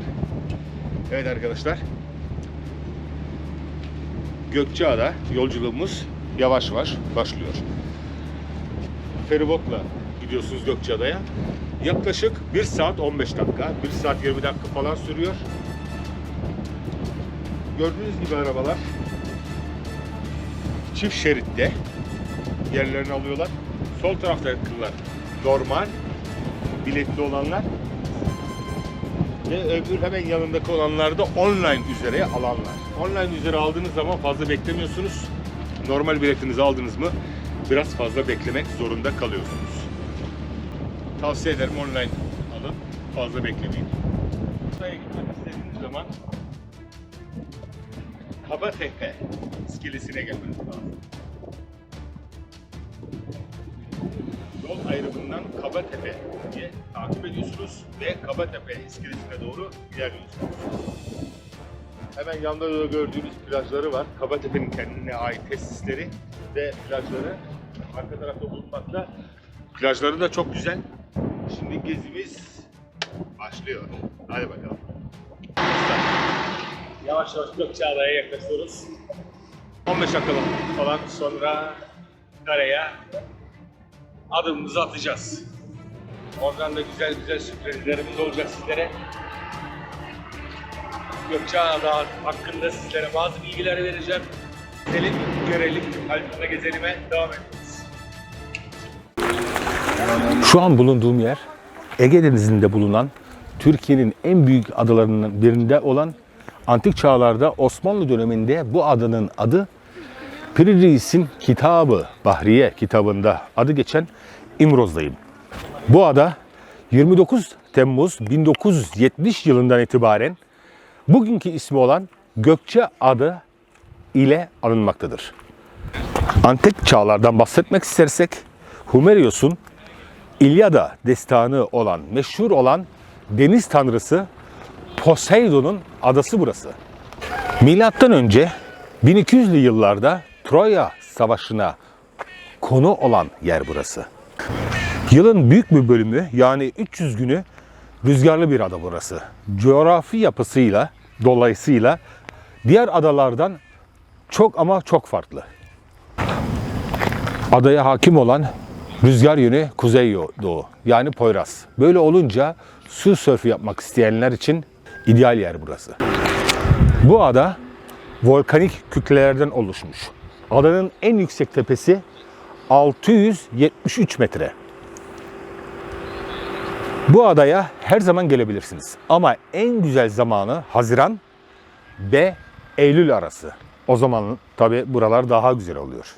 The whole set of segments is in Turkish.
Dostlar. Evet arkadaşlar. Gökçeada yolculuğumuz yavaş yavaş başlıyor. Feribotla gidiyorsunuz Gökçeada'ya. Yaklaşık 1 saat 15 dakika, 1 saat 20 dakika falan sürüyor. Gördüğünüz gibi arabalar çift şeritte yerlerini alıyorlar. Sol taraftakiler normal biletli olanlar ve öbür hemen yanındaki olanlar da online üzere alanlar. Online üzere aldığınız zaman fazla beklemiyorsunuz. Normal biletinizi aldınız mı biraz fazla beklemek zorunda kalıyorsunuz. Tavsiye ederim online alın. Fazla beklemeyin. Buraya gitmek istediğiniz zaman Kabatepe iskelesine gelmeniz lazım. Yol ayrımından Kabatepe diye takip ediyorsunuz ve Kabatepe iskelesine doğru ilerliyorsunuz. Hemen yanda da gördüğünüz plajları var. Kabatepe'nin kendine ait tesisleri ve plajları arka tarafta bulunmakta. Plajları da çok güzel. Şimdi gezimiz başlıyor. Hadi bakalım. Yavaş yavaş Gökçeada'ya yaklaşıyoruz. 15 dakika falan sonra karaya adımımızı atacağız. Oradan da güzel güzel sürprizlerimiz olacak sizlere. Gökçeada hakkında sizlere bazı bilgiler vereceğim. Gidelim, görelim, Alpin'de gezelime devam ediyoruz. Şu an bulunduğum yer Ege Denizi'nde bulunan Türkiye'nin en büyük adalarından birinde olan antik çağlarda Osmanlı döneminde bu adanın adı Piri Reis'in kitabı Bahriye kitabında adı geçen İmroz'dayım. Bu ada 29 Temmuz 1970 yılından itibaren bugünkü ismi olan Gökçe adı ile anılmaktadır. Antik çağlardan bahsetmek istersek Humerios'un İlyada destanı olan, meşhur olan deniz tanrısı Poseidon'un adası burası. Milattan önce 1200'lü yıllarda Troya Savaşı'na konu olan yer burası. Yılın büyük bir bölümü yani 300 günü rüzgarlı bir ada burası. Coğrafi yapısıyla dolayısıyla diğer adalardan çok ama çok farklı. Adaya hakim olan rüzgar yönü kuzey doğu yani Poyraz. Böyle olunca su sörfü yapmak isteyenler için ideal yer burası. Bu ada volkanik kütlelerden oluşmuş. Adanın en yüksek tepesi 673 metre. Bu adaya her zaman gelebilirsiniz. Ama en güzel zamanı Haziran ve Eylül arası. O zaman tabi buralar daha güzel oluyor.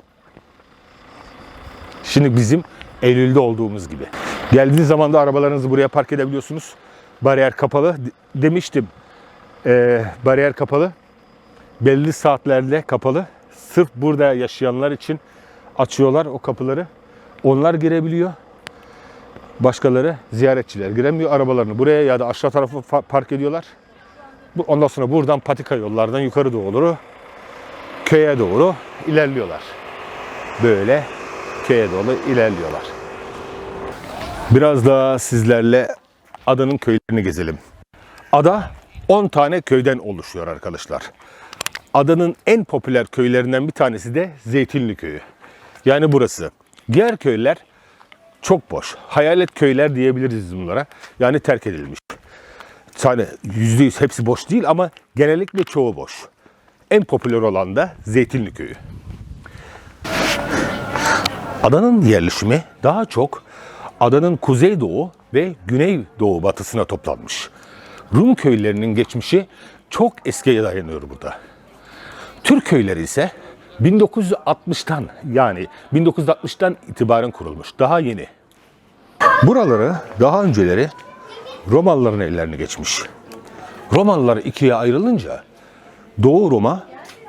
Şimdi bizim Eylül'de olduğumuz gibi. Geldiğiniz zaman da arabalarınızı buraya park edebiliyorsunuz. Bariyer kapalı. Demiştim. Ee, bariyer kapalı. Belli saatlerde kapalı. Sırf burada yaşayanlar için açıyorlar o kapıları. Onlar girebiliyor. Başkaları ziyaretçiler giremiyor arabalarını buraya ya da aşağı tarafa fa- park ediyorlar. Ondan sonra buradan patika yollardan yukarı doğru köye doğru ilerliyorlar. Böyle köye doğru ilerliyorlar. Biraz daha sizlerle adanın köylerini gezelim. Ada 10 tane köyden oluşuyor arkadaşlar. Adanın en popüler köylerinden bir tanesi de Zeytinli Köyü. Yani burası. Diğer köyler çok boş. Hayalet köyler diyebiliriz bunlara. Yani terk edilmiş. Yani %100 hepsi boş değil ama genellikle çoğu boş. En popüler olan da Zeytinli Köyü. Adanın yerleşimi daha çok adanın kuzeydoğu ve güneydoğu batısına toplanmış. Rum köylerinin geçmişi çok eskiye dayanıyor burada. Türk köyleri ise 1960'tan yani 1960'tan itibaren kurulmuş. Daha yeni. Buraları daha önceleri Romalıların ellerine geçmiş. Romalılar ikiye ayrılınca Doğu Roma,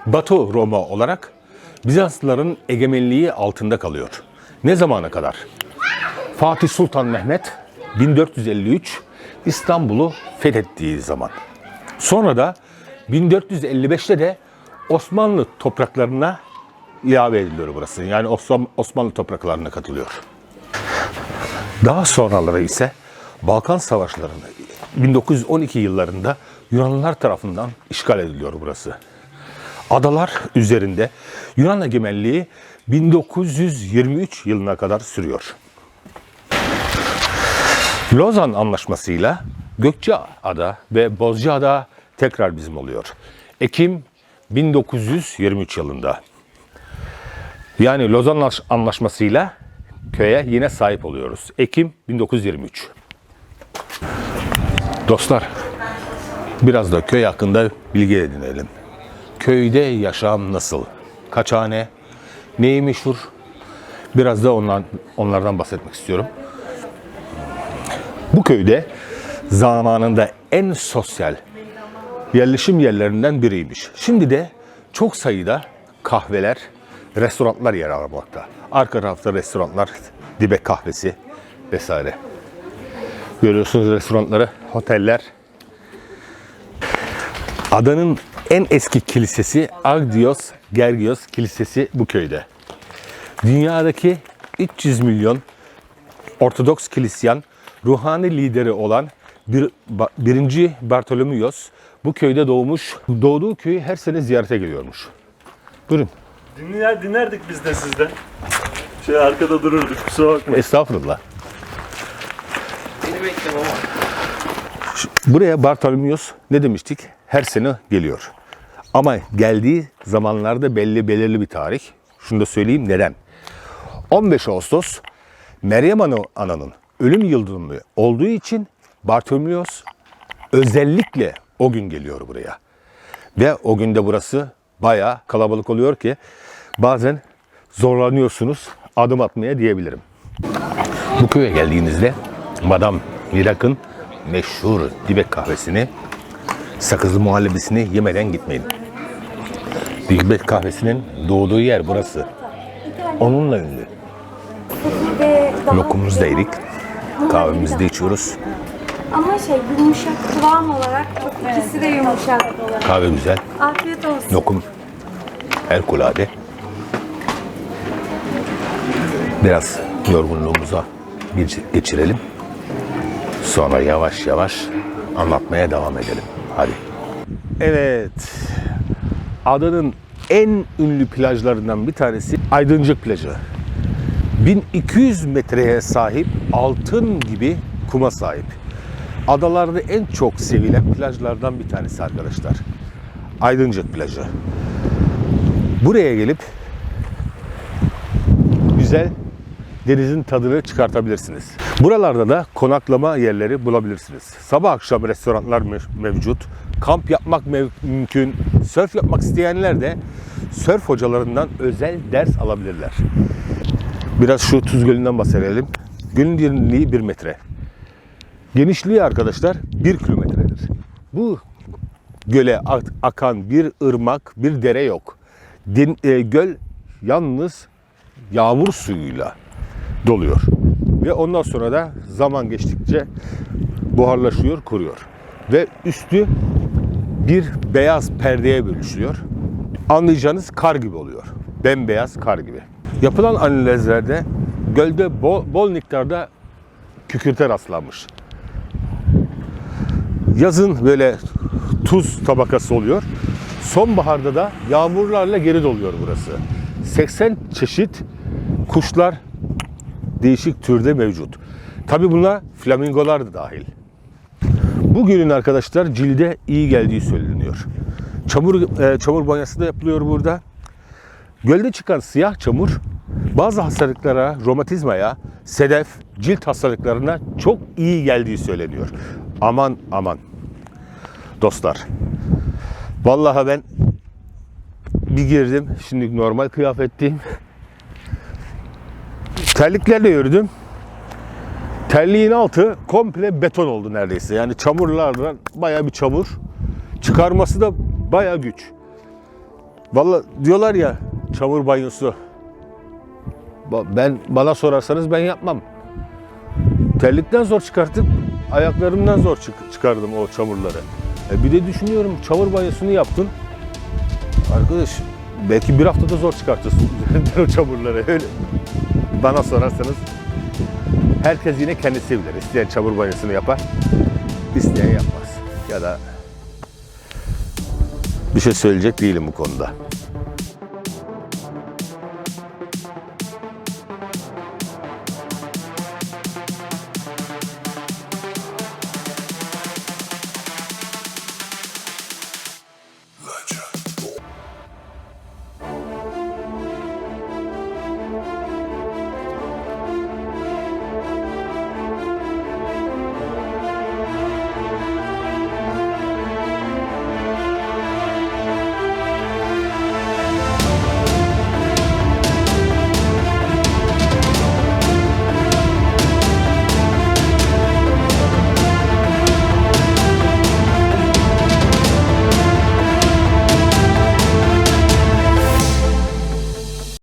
Batı Roma olarak Bizanslıların egemenliği altında kalıyor. Ne zamana kadar? Fatih Sultan Mehmet 1453 İstanbul'u fethettiği zaman. Sonra da 1455'te de Osmanlı topraklarına ilave ediliyor burası. Yani Osman- Osmanlı topraklarına katılıyor. Daha sonraları ise Balkan Savaşları'nda 1912 yıllarında Yunanlılar tarafından işgal ediliyor burası. Adalar üzerinde Yunan egemenliği 1923 yılına kadar sürüyor. Lozan Anlaşması'yla Gökçeada ve Bozcaada tekrar bizim oluyor. Ekim 1923 yılında. Yani Lozan Anlaşması'yla köye yine sahip oluyoruz. Ekim 1923. Dostlar, biraz da köy hakkında bilgi edinelim. Köyde yaşam nasıl? Kaç hane? Neyi meşhur? Biraz da ondan, onlardan bahsetmek istiyorum. Bu köyde zamanında en sosyal yerleşim yerlerinden biriymiş. Şimdi de çok sayıda kahveler, restoranlar yer almakta. Arka tarafta restoranlar, dibek kahvesi vesaire. Görüyorsunuz restoranları, oteller. Adanın en eski kilisesi Agdios Gergios Kilisesi bu köyde. Dünyadaki 300 milyon Ortodoks Kilisyan ruhani lideri olan bir, ba- birinci Bartolomeos bu köyde doğmuş. Doğduğu köyü her sene ziyarete geliyormuş. Buyurun. Dinler, dinlerdik biz de sizden. Şey arkada dururduk kusura bakma. Estağfurullah. Buraya Bartolomeos ne demiştik? Her sene geliyor. Ama geldiği zamanlarda belli belirli bir tarih. Şunu da söyleyeyim neden? 15 Ağustos Meryem Ana- Ana'nın ölüm yıl dönümü olduğu için Bartolomeos özellikle o gün geliyor buraya. Ve o günde burası bayağı kalabalık oluyor ki bazen zorlanıyorsunuz adım atmaya diyebilirim. Bu köye geldiğinizde Madame Mirak'ın meşhur dibek kahvesini, sakızlı muhallebisini yemeden gitmeyin. Dibek kahvesinin doğduğu yer burası. Onunla ünlü. Lokumumuzu da yedik. Kahvemizi de içiyoruz. Ama şey yumuşak kıvam olarak çok ikisi de yumuşak. Kahve güzel. Afiyet olsun. Lokum harikulade. Biraz yorgunluğumuza geç- geçirelim. Sonra yavaş yavaş anlatmaya devam edelim. Hadi. Evet. Adanın en ünlü plajlarından bir tanesi Aydıncık plajı. 1200 metreye sahip altın gibi kuma sahip. Adalarda en çok sevilen plajlardan bir tanesi arkadaşlar. Aydıncık plajı. Buraya gelip güzel denizin tadını çıkartabilirsiniz. Buralarda da konaklama yerleri bulabilirsiniz. Sabah akşam restoranlar mev- mevcut. Kamp yapmak mümkün. Sörf yapmak isteyenler de sörf hocalarından özel ders alabilirler. Biraz şu Tuz Gölü'nden bahsedelim. Gölün derinliği 1 metre. Genişliği arkadaşlar 1 kilometredir. Bu göle ak- akan bir ırmak, bir dere yok. Den- e, göl yalnız yağmur suyuyla doluyor. Ve ondan sonra da zaman geçtikçe buharlaşıyor, kuruyor. Ve üstü bir beyaz perdeye bölüşüyor. Anlayacağınız kar gibi oluyor. Bembeyaz kar gibi. Yapılan analizlerde gölde bol, bol miktarda kükürte rastlanmış. Yazın böyle tuz tabakası oluyor. Sonbaharda da yağmurlarla geri doluyor burası. 80 çeşit kuşlar değişik türde mevcut. Tabi buna flamingolar da dahil. Bu gölün arkadaşlar cilde iyi geldiği söyleniyor. Çamur e, çamur banyosu da yapılıyor burada. Gölde çıkan siyah çamur bazı hastalıklara, romatizmaya, sedef, cilt hastalıklarına çok iyi geldiği söyleniyor. Aman aman. Dostlar. Vallahi ben bir girdim. Şimdi normal kıyafetteyim. Terliklerle yürüdüm. Terliğin altı komple beton oldu neredeyse. Yani çamurlardan bayağı bir çamur. Çıkarması da bayağı güç. Vallahi diyorlar ya çamur banyosu. Ba- Ben bana sorarsanız ben yapmam. Terlikten zor çıkartıp ayaklarımdan zor çık- çıkardım o çamurları. E bir de düşünüyorum çamur banyosunu yaptın. Arkadaş belki bir haftada zor çıkartırsın üzerinden o çamurları. Öyle. Bana sorarsanız Herkes yine kendisi bilir. İsteyen çamur banyosunu yapar, isteyen yapmaz. Ya da bir şey söyleyecek değilim bu konuda.